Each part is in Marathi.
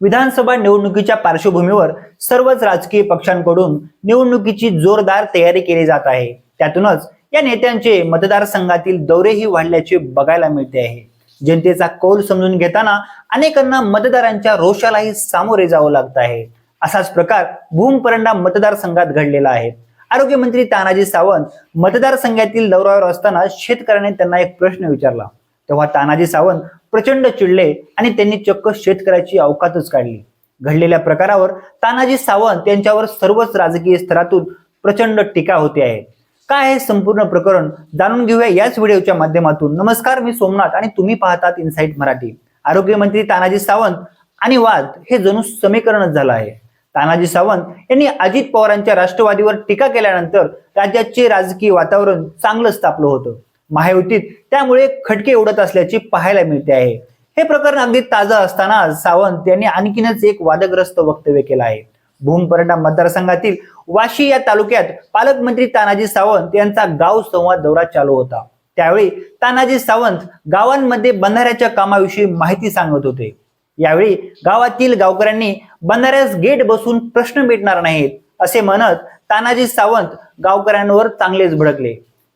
विधानसभा निवडणुकीच्या पार्श्वभूमीवर सर्वच राजकीय पक्षांकडून निवडणुकीची जोरदार तयारी केली जात आहे. त्यातूनच या नेत्यांचे मतदारसंघातील दौरेही वाढल्याचे बघायला मिळते आहे. जनतेचा कौल समजून घेताना अनेकांना मतदारांच्या रोषालाही सामोरे जावं लागत आहे. असाच प्रकार भूमपरंडा मतदारसंघात घडलेला आहे. आरोग्यमंत्री तानाजी सावंत मतदारसंघातील दौऱ्यावर असताना शेतकऱ्याने त्यांना एक प्रश्न विचारला. तेव्हा तानाजी सावंत प्रचंड चिडले आणि त्यांनी चक्क शेतकऱ्याची अवकातच काढली. घडलेल्या प्रकारावर तानाजी सावंत यांच्यावर सर्वच राजकीय स्तरातून प्रचंड टीका होते आहे. काय आहे संपूर्ण प्रकरण जाणून घेऊया याच व्हिडिओच्या माध्यमातून. नमस्कार मी सोमनाथ आणि तुम्ही पाहतात इनसाईट मराठी. आरोग्यमंत्री तानाजी सावंत आणि वाद हे जणू समीकरणच झालं आहे. तानाजी सावंत यांनी अजित पवारांच्या राष्ट्रवादीवर टीका केल्यानंतर राज्याचे राजकीय वातावरण चांगलंच तापलं होतं. महायुतीत. त्यामुळे खटके उडत असल्याची पाहायला मिळते आहे. हे प्रकरण अगदी ताजं असताना सावंत यांनी आणखीनच एक वादग्रस्त वक्तव्य केलं आहे. भूमपरंडा मतदारसंघातील वाशी या तालुक्यात पालकमंत्री तानाजी सावंत यांचा गाव संवाद दौरा चालू होता. त्यावेळी तानाजी सावंत गावांमध्ये बंधाऱ्याच्या कामाविषयी माहिती सांगत होते. यावेळी गावातील गावकऱ्यांनी बंधाऱ्यास गेट बसून प्रश्न मिटणार नाहीत असे म्हणत तानाजी सावंत गावकऱ्यांवर चांगलेच भडकले.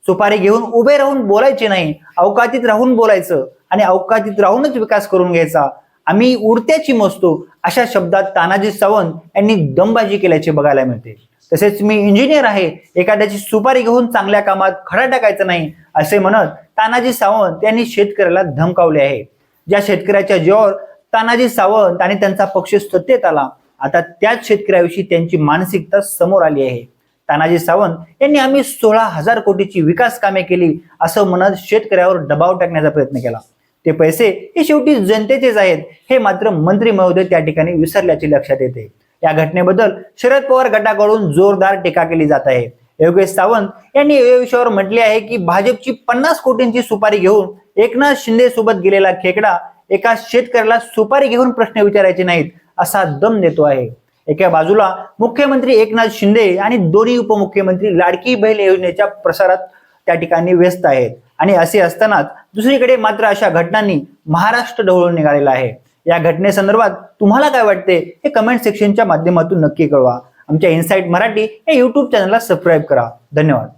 सुपारी घेऊन उभे राहून बोलायचे नाही अवकातीत राहून बोलायचं आणि अवकातीत राहूनच विकास करून घ्यायचा. आम्ही उडत्याची मोजतो अशा शब्दात तानाजी सावंत यांनी दमबाजी केल्याचे बघायला मिळते. तसेच मी इंजिनियर आहे एखाद्याची सुपारी घेऊन चांगल्या कामात खडा टाकायचा नाही असे म्हणत तानाजी सावंत यांनी शेतकऱ्याला धमकावले आहे. ज्या शेतकऱ्याच्या जीवावर तानाजी सावंत आणि त्यांचा पक्ष सत्तेत आला आता त्याच शेतकऱ्याविषयी त्यांची मानसिकता समोर आली आहे. तानाजी सावंत यांनी आम्ही सोळा हजार कोटीची विकास कामे केली असं म्हणत शेतकऱ्यावर दबाव टाकण्याचा प्रयत्न केला. ते पैसे हे शेवटी जनतेचेच आहेत हे मात्र मंत्री महोदय त्या ठिकाणी विसरल्याचे लक्षात येते. या घटनेबद्दल शरद पवार गटाकडून जोरदार टीका केली जात आहे. योगेश सावंत यांनी या विषयावर म्हटले आहे की भाजपची पन्नास कोटींची सुपारी घेऊन एकनाथ शिंदे सोबत गेलेला खेकडा एका शेतकऱ्याला सुपारी घेऊन प्रश्न विचारायचे नाहीत असा दम देतो आहे. एका बाजूला मुख्यमंत्री एकनाथ शिंदे आणि दोन्ही उपमुख्यमंत्री लाडकी बहीण योजनेच्या प्रसारात त्या ठिकाणी व्यस्त आहेत. आणि असे असतानाच दुसरीकडे मात्र अशा घटनांनी महाराष्ट्र ढवळून निघालेला आहे. या घटनेसंदर्भात तुम्हाला काय वाटते हे कमेंट सेक्शनच्या माध्यमातून नक्की कळवा. आमच्या इनसाईट मराठी या युट्यूब चॅनलला सबस्क्राईब करा. धन्यवाद.